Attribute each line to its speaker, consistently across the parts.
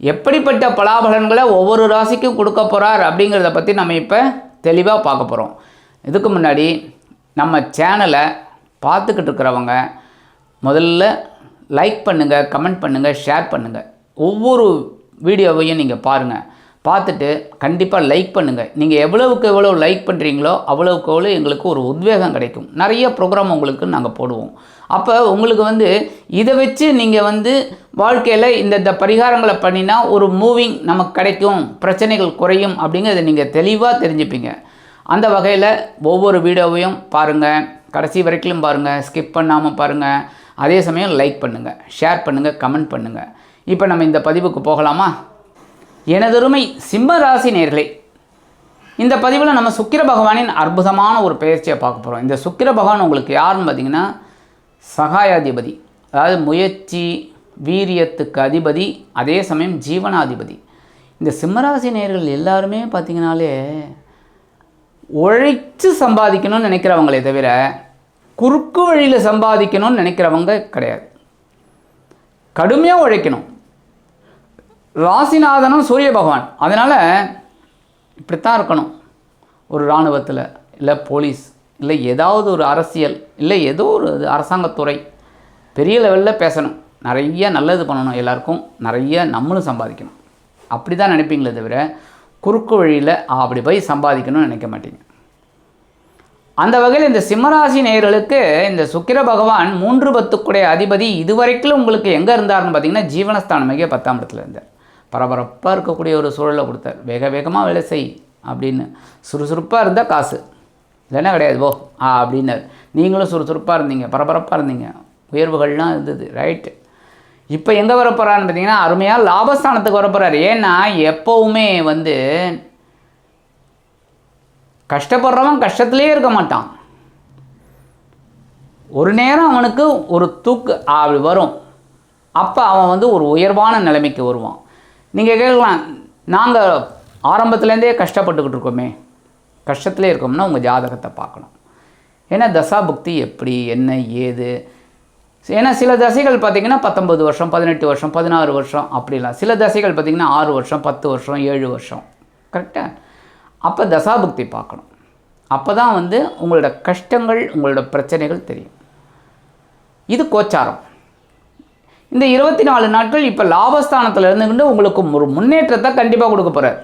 Speaker 1: எப்படிப்பட்ட பலாபலன்களை ஒவ்வொரு ராசிக்கும் கொடுக்க போகிறார் அப்படிங்கிறத பற்றி நம்ம இப்போ தெளிவாக பார்க்க போகிறோம் இதுக்கு முன்னாடி நம்ம சேனலை பார்த்துக்கிட்டு இருக்கிறவங்க முதல்ல லைக் பண்ணுங்கள் கமெண்ட் பண்ணுங்கள் ஷேர் பண்ணுங்கள் ஒவ்வொரு வீடியோவையும் நீங்கள் பாருங்கள் பார்த்துட்டு கண்டிப்பாக லைக் பண்ணுங்கள் நீங்கள் எவ்வளவுக்கு எவ்வளோ லைக் பண்ணுறீங்களோ அவ்வளோவுக்கு எவ்வளோ எங்களுக்கு ஒரு உத்வேகம் கிடைக்கும். நிறைய ப்ரோக்ராம் உங்களுக்கு நாங்கள் போடுவோம். அப்போ உங்களுக்கு வந்து இதை வச்சு நீங்கள் வந்து வாழ்க்கையில் இந்த இந்த பரிகாரங்களை பண்ணினா ஒரு மூவிங் நமக்கு கிடைக்கும் பிரச்சனைகள் குறையும் அப்படிங்கிறத நீங்கள் தெளிவாக தெரிஞ்சுப்பீங்க. அந்த வகையில் ஒவ்வொரு வீடியோவையும் பாருங்கள் கடைசி வரைக்கும் பாருங்கள் ஸ்கிப் பண்ணாமல் பாருங்கள் அதே சமயம் லைக் பண்ணுங்கள் ஷேர் பண்ணுங்கள் கமெண்ட் பண்ணுங்கள் இப்போ நம்ம இந்த பதிவுக்கு போகலாமா? எனதருமை சிம்ம ராசி நேர்களே இந்த பதிவில் நம்ம சுக்கிர பகவானின் அற்புதமான ஒரு பயிற்சியை பார்க்க போகிறோம் இந்த சுக்கிர பகவான் உங்களுக்கு யாருன்னு பார்த்தீங்கன்னா சகாயாதிபதி அதாவது முயற்சி வீரியத்துக்கு அதிபதி அதே சமயம் ஜீவனாதிபதி. இந்த சிம்மராசி நேர்கள் எல்லாருமே பார்த்திங்கனாலே உழைச்சு சம்பாதிக்கணும்னு நினைக்கிறவங்களே தவிர குறுக்கு வழியில் சம்பாதிக்கணும்னு நினைக்கிறவங்க கிடையாது. கடுமையாக உழைக்கணும். ராசிநாதனும் சூரிய பகவான். அதனால் இப்படித்தான் இருக்கணும். ஒரு இராணுவத்தில் இல்லை போலீஸ். இல்லை ஏதாவது ஒரு அரசியல் இல்லை ஏதோ ஒரு இது அரசாங்கத்துறை பெரிய லெவலில் பேசணும். நிறைய நல்லது பண்ணணும் எல்லாருக்கும் நிறைய நம்மளும் சம்பாதிக்கணும். அப்படி தான் நினைப்பீங்களே தவிர குறுக்கு வழியில் அப்படி போய் சம்பாதிக்கணும்னு நினைக்க மாட்டீங்க. அந்த வகையில் இந்த சிம்மராசி நேயர்களுக்கு இந்த சுக்கிர பகவான் மூன்று பத்துக்குடைய அதிபதி இதுவரைக்கும் உங்களுக்கு எங்கே இருந்தார்னு பார்த்தீங்கன்னா ஜீவனஸ்தானமாக பத்தாம் இடத்துல இருந்தார். பரபரப்பாக இருக்கக்கூடிய ஒரு சூழலை கொடுத்தார். வேக வேகமாக வேலை செய் அப்படின்னு சுறுசுறுப்பாக இருந்தால் காசு. இல்லைன்னா கிடையாது போ. ஆ அப்படின்னாரு. நீங்களும் சுறுசுறுப்பாக இருந்தீங்க பரபரப்பாக இருந்தீங்க. உயர்வுகள்லாம் இருந்தது ரைட்டு இப்போ எங்கே வரப்போகிறான்னு பார்த்தீங்கன்னா அருமையாக லாபஸ்தானத்துக்கு வரப்போகிறாரு ஏன்னா எப்போவுமே வந்து கஷ்டப்படுறவன் கஷ்டத்துலேயே இருக்க மாட்டான். ஒரு நேரம் அவனுக்கு ஒரு தூக்கு அப்படி வரும். அப்போ அவன் வந்து ஒரு உயர்வான நிலைமைக்கு வருவான். நீங்கள் கேட்கலாம் நாங்கள் ஆரம்பத்துலேருந்தே கஷ்டப்பட்டுக்கிட்டு இருக்கோமே. கஷ்டத்துலேயே இருக்கோம்னா உங்கள் ஜாதகத்தை பார்க்கணும். ஏன்னா தசாபுக்தி எப்படி என்ன ஏது? ஏன்னா சில தசைகள் பார்த்திங்கன்னா பத்தொம்பது வருஷம் பதினெட்டு வருஷம் பதினாறு வருஷம் அப்படிலாம். சில தசைகள் பார்த்திங்கன்னா ஆறு வருஷம் பத்து வருஷம் ஏழு வருஷம். கரெக்டாக அப்போ தசாபுக்தி பார்க்கணும். அப்போ தான் வந்து உங்களோட கஷ்டங்கள் உங்களோட பிரச்சனைகள் தெரியும். இது கோச்சாரம். இந்த இருபத்தி நாலு நாட்கள் இப்போ லாபஸ்தானத்தில் இருந்துக்கிட்டு உங்களுக்கு ஒரு முன்னேற்றத்தை கண்டிப்பாக கொடுக்க போகிறார்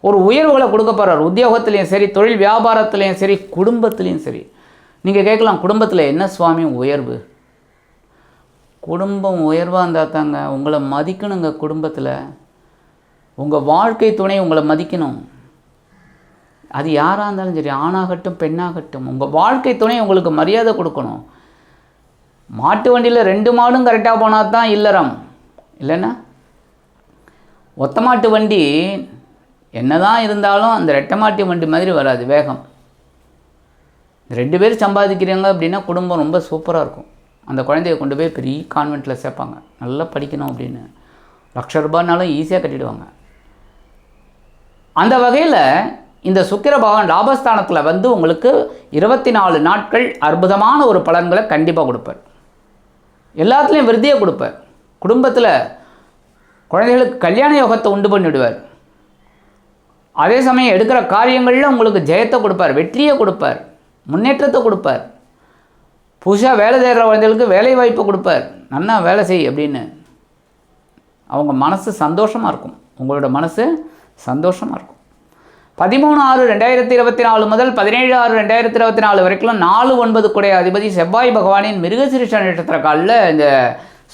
Speaker 1: ஒரு உயர்வுகளை கொடுக்க போகிறார் உத்தியோகத்துலேயும் சரி தொழில் வியாபாரத்துலேயும் சரி குடும்பத்துலேயும் சரி. நீங்கள் கேட்கலாம் குடும்பத்தில் என்ன சுவாமி உயர்வு? குடும்பம் உயர்வாக இருந்தால் தாங்க உங்களை மதிக்கணுங்க குடும்பத்தில். உங்கள் வாழ்க்கை துணை உங்களை மதிக்கணும். அது யாராக இருந்தாலும் சரி ஆணாகட்டும் பெண்ணாகட்டும் உங்கள் வாழ்க்கை துணை உங்களுக்கு மரியாதை கொடுக்கணும். மாட்டு வண்டியில் ரெண்டு மாடும் கரெக்டாக போனால் தான் இல்லறம். இல்லைன்னா? ஒத்த மாட்டு வண்டி என்னதான் இருந்தாலும் அந்த ரெட்டமாட்டி வண்டி மாதிரி வராது வேகம். ரெண்டு பேர் சம்பாதிக்கிறாங்க அப்படின்னா குடும்பம் ரொம்ப சூப்பராக இருக்கும். அந்த குழந்தைய கொண்டு போய் பெரிய கான்வெண்ட்டில் சேர்ப்பாங்க. நல்லா படிக்கணும் அப்படின்னு. லட்ச ரூபாய்னாலும் ஈஸியாக கட்டிடுவாங்க. அந்த வகையில் இந்த சுக்கிர பகவான் லாபஸ்தானத்தில் வந்து உங்களுக்கு இருபத்தி நாலு நாட்கள் அற்புதமான ஒரு பலன்களை கண்டிப்பாக கொடுப்பார். எல்லாத்துலேயும் விருதியை கொடுப்பார். குடும்பத்தில் குழந்தைகளுக்கு கல்யாண யோகத்தை உண்டு பண்ணிவிடுவார். அதே சமயம் எடுக்கிற காரியங்களில் உங்களுக்கு ஜெயத்தை கொடுப்பார் வெற்றியை கொடுப்பார் முன்னேற்றத்தை கொடுப்பார். புதுசாக வேலை தேடுற குழந்தைகளுக்கு வேலை வாய்ப்பு கொடுப்பார். நல்லா வேலை செய் அப்படின்னு. அவங்க மனசு சந்தோஷமாக இருக்கும். உங்களோட மனசு சந்தோஷமாக இருக்கும். பதிமூணு ஆறு ரெண்டாயிரத்தி இருபத்தி நாலு முதல் பதினேழு ஆறு ரெண்டாயிரத்தி இருபத்தி நாலு வரைக்கும் நாலு ஒன்பது குடைய அதிபதி செவ்வாய் பகவானின் மிருகசிரிஷ நட்சத்திர காலில் இந்த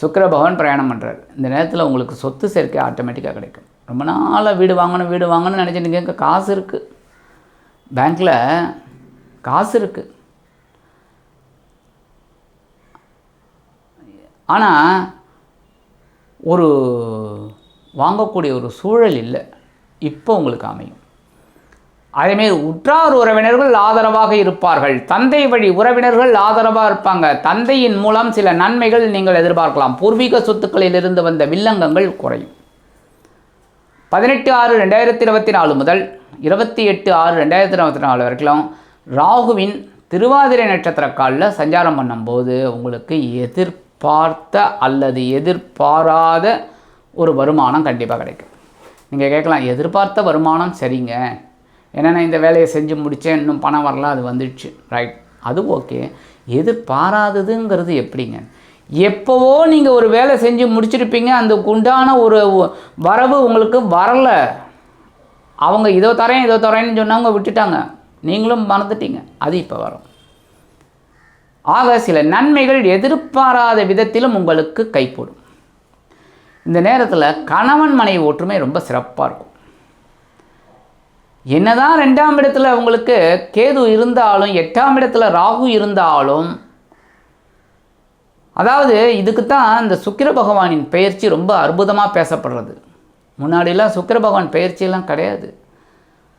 Speaker 1: சுக்கர பகவான் பிரயாணம் பண்ணுறாரு இந்த நேரத்தில் உங்களுக்கு சொத்து சேர்க்கை ஆட்டோமேட்டிக்காக கிடைக்கும். ரொம்ப நாளாக வீடு வாங்கணும் வீடு வாங்கணும்னு நினச்சிட்டு கேட்க காசு இருக்குது பேங்க்கில் காசு இருக்குது ஆனால் ஒரு வாங்கக்கூடிய ஒரு சூழல் இல்லை. இப்போ உங்களுக்கு அமையும். அதேமாரி உற்றார் உறவினர்கள் ஆதரவாக இருப்பார்கள். தந்தை வழி உறவினர்கள் ஆதரவாக இருப்பாங்க. தந்தையின் மூலம் சில நன்மைகள் நீங்கள் எதிர்பார்க்கலாம். பூர்வீக சொத்துக்களில் இருந்து வந்த வில்லங்கங்கள் குறையும். பதினெட்டு ஆறு ரெண்டாயிரத்தி இருபத்தி நாலு முதல் இருபத்தி எட்டு ஆறு ரெண்டாயிரத்தி இருபத்தி நாலு வரைக்கும் ராகுவின் திருவாதிரை நட்சத்திர காலில் சஞ்சாரம் பண்ணும்போது உங்களுக்கு எதிர்பார்த்த அல்லது எதிர்பாராத ஒரு வருமானம் கண்டிப்பாக கிடைக்கும். நீங்கள் கேட்கலாம் எதிர்பார்த்த வருமானம் சரிங்க. ஏன்னா இந்த வேலையை செஞ்சு முடித்தேன் இன்னும் பணம் வரல அது வந்துடுச்சு. ரைட் அது ஓகே எதிர்பாராததுங்கிறது எப்படிங்க? எப்போவோ நீங்கள் ஒரு வேலை செஞ்சு முடிச்சிருப்பீங்க அந்த உண்டான ஒரு வரவு உங்களுக்கு வரலை. அவங்க இதோ தரேன் இதோ தரேன்னு சொன்னவங்க விட்டுட்டாங்க. நீங்களும் மறந்துட்டீங்க. அது இப்போ வரும். ஆக சில நன்மைகள் எதிர்பாராத விதத்திலும் உங்களுக்கு கைப்படும் இந்த நேரத்தில் கணவன் மனைவி ஒற்றுமை ரொம்ப சிறப்பாக இருக்கும். என்னதான் ரெண்டாம் இடத்துல உங்களுக்கு கேது இருந்தாலும் எட்டாம் இடத்துல ராகு இருந்தாலும் அதாவது இதுக்கு தான் இந்த சுக்கிர பகவானின் பெயர்ச்சி ரொம்ப அற்புதமாக பேசப்படுறது. முன்னாடிலாம் சுக்கிர பகவான் பெயர்ச்சியெல்லாம் கிடையாது.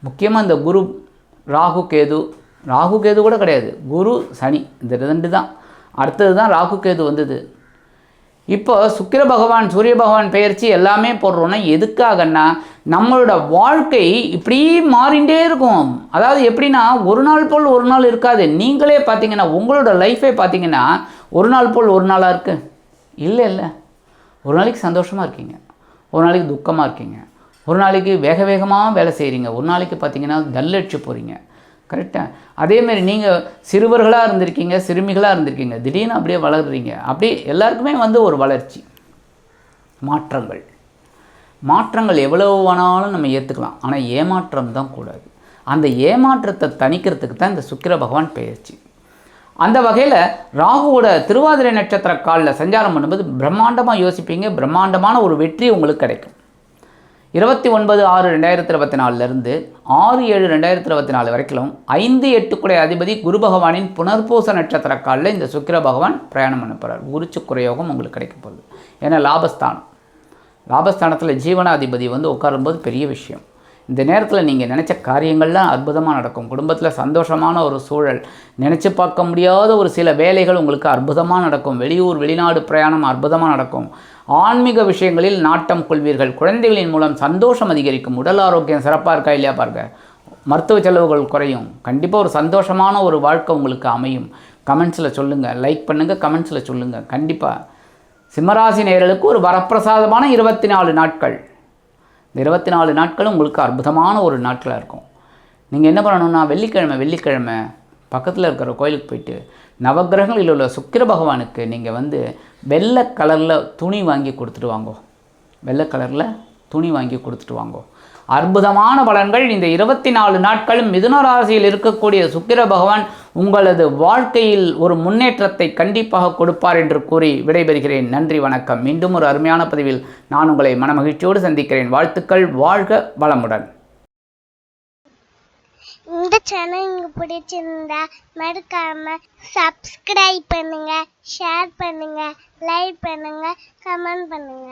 Speaker 1: முக்கியமாக இந்த குரு ராகு கேது. ராகு கேது கூட கிடையாது. குரு சனி இந்த ரெண்டு தான். அடுத்தது தான் ராகு கேது வந்தது. இப்போ சுக்கிர பகவான் சூரிய பகவான் பெயர்ச்சி எல்லாமே போடுறோன்னா எதுக்காகன்னா நம்மளோட வாழ்க்கை இப்படி மாறிண்டே இருக்கும். அதாவது எப்படின்னா ஒரு நாள் போல் ஒரு நாள் இருக்காது. நீங்களே பார்த்தீங்கன்னா உங்களோட லைஃபே பார்த்தீங்கன்னா ஒரு நாள் போல் ஒரு நாளாக இருக்குது இல்லை இல்லை. ஒரு நாளைக்கு சந்தோஷமாக இருக்கீங்க. ஒரு நாளைக்கு துக்கமாக இருக்கீங்க. ஒரு நாளைக்கு வேக வேகமாக வேலை செய்கிறீங்க ஒரு நாளைக்கு பார்த்தீங்கன்னா டல்லடிச்சு போகிறீங்க கரெக்டாக அதேமாரி நீங்கள் சிறுவர்களாக இருந்திருக்கீங்க சிறுமிகளாக இருந்திருக்கீங்க திடீர்னு அப்படியே வளர்றீங்க. அப்படியே எல்லாருக்குமே வந்து ஒரு வளர்ச்சி. மாற்றங்கள். மாற்றங்கள் எவ்வளவு வேணாலும் நம்ம ஏற்றுக்கலாம் ஆனால் ஏமாற்றம் தான் கூடாது. அந்த ஏமாற்றத்தை தணிக்கிறதுக்கு தான் இந்த சுக்கிர பகவான் பெயர்ச்சி அந்த வகையில் ராகுவோட திருவாதிரை நட்சத்திர காலில் சஞ்சாரம் பண்ணும்போது பிரம்மாண்டமாக யோசிப்பீங்க. பிரம்மாண்டமான ஒரு வெற்றி உங்களுக்கு கிடைக்கும். இருபத்தி ஒன்பது ஆறு ரெண்டாயிரத்தி இருபத்தி நாலுலேருந்து ஆறு ஏழு ரெண்டாயிரத்தி இருபத்தி நாலு வரைக்கும் ஐந்து எட்டுக்குடைய அதிபதி குரு பகவானின் புனர்பூச நட்சத்திர காலில் இந்த சுக்கிர பகவான் பிரயாணம் பண்ண போகிறார் குறையோகம் உங்களுக்கு கிடைக்க போகுது. ஏன்னா லாபஸ்தானம். லாபஸ்தானத்தில் ஜீவனாதிபதி வந்து உட்காரும்போது பெரிய விஷயம். இந்த நேரத்தில் நீங்கள் நினச்ச காரியங்கள்லாம் அற்புதமாக நடக்கும். குடும்பத்தில் சந்தோஷமான ஒரு சூழல். நினச்சி பார்க்க முடியாத ஒரு சில வேலைகள் உங்களுக்கு அற்புதமாக நடக்கும். வெளியூர் வெளிநாடு பிரயாணம் அற்புதமாக நடக்கும். ஆன்மீக விஷயங்களில் நாட்டம் கொள்வீர்கள். குழந்தைகளின் மூலம் சந்தோஷம் அதிகரிக்கும். உடல் ஆரோக்கியம் சிறப்பாக இருக்கா இல்லையா பாருங்க. மருத்துவ செலவுகள் குறையும். கண்டிப்பாக ஒரு சந்தோஷமான ஒரு வாழ்க்கை உங்களுக்கு அமையும். கமெண்ட்ஸில் சொல்லுங்கள் லைக் பண்ணுங்கள் கமெண்ட்ஸில் சொல்லுங்கள் கண்டிப்பாக சிம்மராசி நேர்களுக்கு ஒரு வரப்பிரசாதமான இருபத்தி நாலு நாட்கள். இந்த இருபத்தி நாலு நாட்களும் உங்களுக்கு அற்புதமான ஒரு நாட்களாக இருக்கும். நீங்கள் என்ன பண்ணணும்னா வெள்ளிக்கிழமை வெள்ளிக்கிழமை பக்கத்தில் இருக்கிற கோயிலுக்கு போயிட்டு நவக்கிரகங்களில் உள்ள சுக்கிர பகவானுக்கு நீங்கள் வந்து வெள்ளை கலரில் துணி வாங்கி கொடுத்துட்டு வாங்கோ. வெள்ளை கலரில் துணி வாங்கி கொடுத்துட்டு வாங்கோ. அற்புதமான பலன்கள். இந்த இருபத்தி நாலு நாட்களும் மிதுன ராசியில் இருக்கக்கூடிய சுக்கிர பகவான் உங்களது வாழ்க்கையில் ஒரு முன்னேற்றத்தை கண்டிப்பாக கொடுப்பார் என்று கூறி விடைபெறுகிறேன். நன்றி வணக்கம். மீண்டும் ஒரு அருமையான பதிவில் நான் உங்களை மனமகிழ்ச்சியோடு சந்திக்கிறேன். வாழ்த்துக்கள். வாழ்க வளமுடன்.
Speaker 2: இந்த சேனல் உங்களுக்கு பிடிச்சிருந்தா மறக்காம சப்ஸ்கிரைப் பண்ணுங்க ஷேர் பண்ணுங்க லைக் பண்ணுங்க கமெண்ட் பண்ணுங்க.